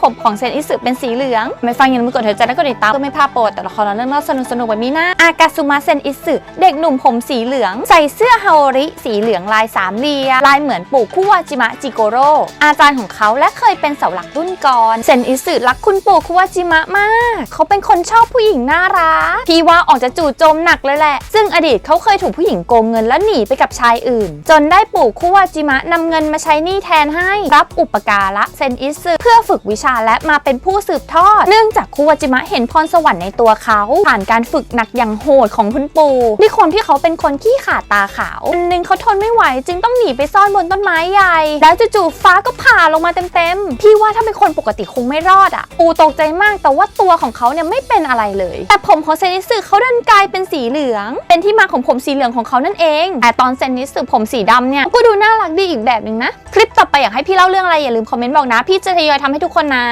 ผมของเซนอิสึเป็นสีเหลือง ไม่ฟังอยังไม่กดหัวใจและกดติดตามเพื่อไม่พลาดโปรดแต่ละครเรื่องน่าสนุกสนุกๆแบบนี้นะ อากาซุมะเซนอิสึเด็กหนุ่มผมสีเหลือง ใส่เสื้อฮาโอริ สีเหลืองลายสามเหลี่ยมลายเหมือนปู่คุวาจิมะจิโกโร่อาจารย์ของเขาและเคยเป็นเสาหลักรุ่นก่อนเซนอิสึรักคุณปู่คุวาจิมะมาก เขาเป็นคนชอบผู้หญิงน่ารักพี่ว่าออกจะจู่โจมหนักเลยแหละ ซึ่งอดีตเขาเคยถูกผู้หญิงโกงเงินและหนีไปกับชายอื่น จนได้ปู่คุวาจิมะนำเงินมาใช้หนี้แทนให้รับอุปการะเซนอิสึเพื่อฝึกวิชาและมาเป็นผู้สืบทอด เนื่องจากคุวาจิมะเห็นพรสวรรค์ในตัวเขา ผ่านการฝึกหนักอย่างโหดของคุณปู่ด้วยความที่เขาเป็นคนขี้ขาดตาขาววันหนึ่งเขาทนไม่ไหวจึงต้องหนีไปซ่อนบนต้นไม้ใหญ่ แล้วจู่ๆฟ้าก็ผ่าลงมาเต็มๆพี่ว่าถ้าเป็นคนปกติคงไม่รอดอะปู่ตกใจมากแต่ว่าตัวของเขาเนี่ยไม่เป็นอะไรเลย แต่ผมของเซนิสึเขาดันกลายเป็นสีเหลือง เป็นที่มาของผมสีเหลืองของเขานั่นเอง แต่ตอนเซนิสึผมสีดำเนี่ยก็ดูน่ารักดีอีกแบบหนึ่งนะคลิป ต่อไปอยากให้พี่เล่าเรื่องอะไรอย่าลืมคอมเมนต์บอกนะ พี่จะทยอยทำให้ทุกคนนะ